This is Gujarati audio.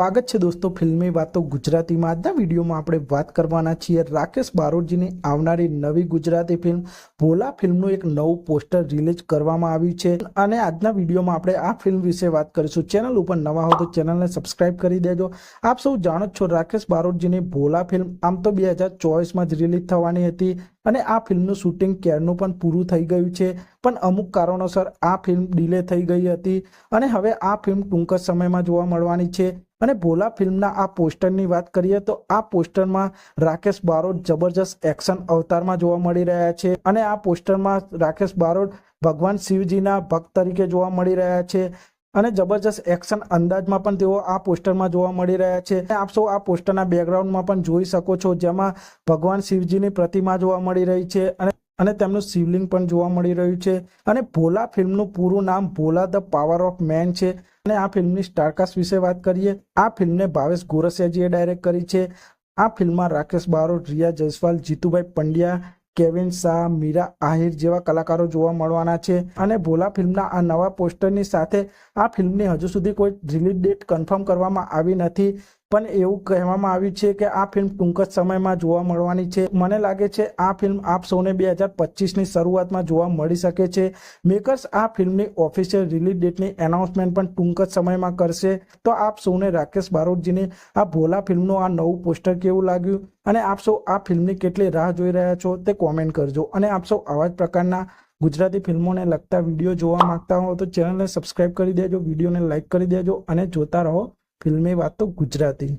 સ્વાગત છે દોસ્તો ફિલ્મી વાતો ગુજરાતીમાં. આજના વિડીયોમાં આપણે વાત કરવાના છીએ રાકેશ બારોટજીની આવનારી નવી ગુજરાતી ફિલ્મ ભોલા ફિલ્મનું એક નવું પોસ્ટર રિલીઝ કરવામાં આવ્યું છે. અને આજના વિડીયોમાં આપણે આ ફિલ્મ વિશે વાત કરીશું. ચેનલ ઉપર નવા હો તો ચેનલને સબસ્ક્રાઇબ કરી દેજો. આપ સૌ જાણો છો રાકેશ બારોટજીની ભોલા ફિલ્મ આમ તો બે હજાર ચોવીસમાં જ રિલીઝ થવાની હતી અને આ ફિલ્મનું શૂટિંગ ક્યારનું પણ પૂરું થઈ ગયું છે. પણ અમુક કારણોસર આ ફિલ્મ ડિલે થઈ ગઈ હતી અને હવે આ ફિલ્મ ટૂંક જ સમયમાં જોવા મળવાની છે. અને ભોલા ફિલ્મના આ પોસ્ટરની વાત કરીએ તો આ પોસ્ટરમાં રાકેશ બારોટ જબરજસ્ત એક્શન અવતારમાં જોવા મળી રહ્યા છે અને આ પોસ્ટરમાં રાકેશ બારોટ ભગવાન શિવજીના ભક્ત તરીકે જોવા મળી રહ્યા છે અને જબરજસ્ત એક્શન અંદાજમાં પણ તેઓ આ પોસ્ટરમાં જોવા મળી રહ્યા છે. આપ સૌ આ પોસ્ટરના બેકગ્રાઉન્ડમાં પણ જોઈ શકો છો જેમાં ભગવાન શિવજીની પ્રતિમા જોવા મળી રહી છે અને અને તેમનું શિવલિંગ પણ જોવા મળી રહ્યું છે. અને ભોલા ફિલ્મનું પૂરું નામ Bhola the power of man છે. અને આ ફિલ્મની સ્ટારકાસ્ટ વિશે વાત કરીએ, આ ફિલ્મને ભાવેશ ગોરસિયાજીએ ડાયરેક્ટ કરી છે. આ ફિલ્મમાં રાકેશ બારોટ, રિયા જયસ્વાલ, જીતુભાઈ પંડ્યા, કેવિન શાહ, મીરા આહિર જેવા કલાકારો જોવા મળવાના છે. અને ભોલા ફિલ્મના આ નવા પોસ્ટરની સાથે આ ફિલ્મની હજુ સુધી કોઈ રિલીઝ ડેટ કન્ફર્મ કરવામાં આવી નથી. પણ એવું કહેવામાં આવ્યું છે કે આ ફિલ્મ ટૂંક જ સમયમાં જોવા મળવાની છે. મને લાગે છે આ ફિલ્મ આપ સૌને બે હજાર પચીસની શરૂઆતમાં જોવા મળી શકે છે. મેકર્સ આ ફિલ્મની ઓફિશિયલ રિલીઝ ડેટની એનાઉન્સમેન્ટ પણ ટૂંક જ સમયમાં કરશે. તો આપ સૌને રાકેશ બારોટજીને આ ભોલા ફિલ્મનું આ નવું પોસ્ટર કેવું લાગ્યું? અને આપ સૌ આ ફિલ્મની કેટલી રાહ જોઈ રહ્યા છો તે કોમેન્ટ કરજો. અને આપ સૌ આવા જ પ્રકારના ગુજરાતી ફિલ્મોને લગતા વીડિયો જોવા માંગતા હો તો ચેનલને સબસ્ક્રાઇબ કરી દેજો, વિડીયોને લાઇક કરી દેજો અને જોતા રહો. ફિલ્મી તો ગુજરાતી